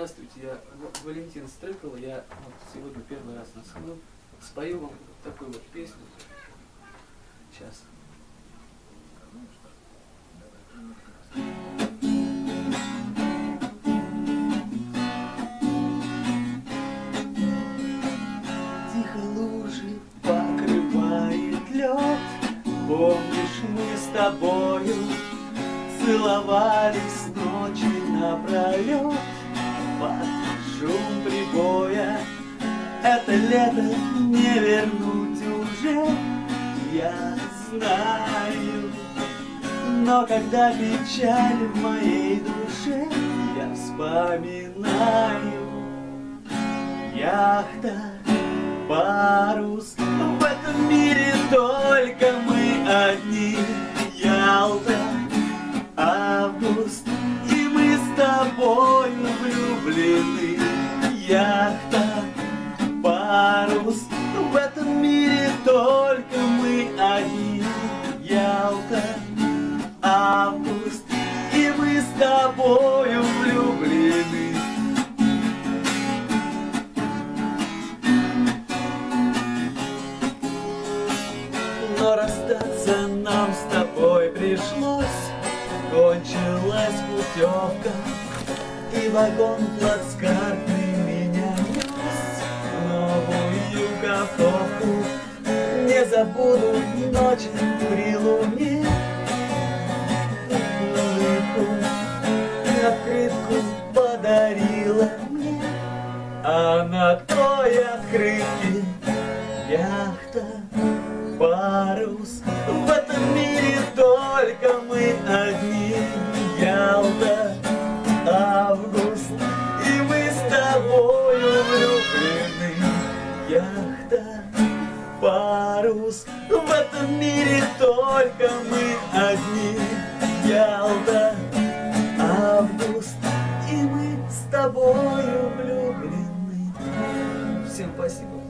Здравствуйте, я Валентин Стрыкало, я вот сегодня первый раз на схну. Спою вам такую вот песню. Сейчас. Тихо лужи покрывает лед Помнишь, мы с тобою Целовались ночи напролет Под шум прибоя. Это лето не вернуть уже. Я знаю. Но когда печаль в моей душе Я вспоминаю. Яхта, парус. В этом мире только парус В этом мире только мы одни. Ялта, август И мы с тобой влюблены. Но расстаться нам с тобой пришлось. Кончилась путевка И вагон плацкартный каховку Не забуду ночь при луне Улыбку открытку подарила мне. А на той открытке яхта парус В этом мире парус. В этом мире только мы одни. Ялта, август И мы с тобою влюблены. Всем спасибо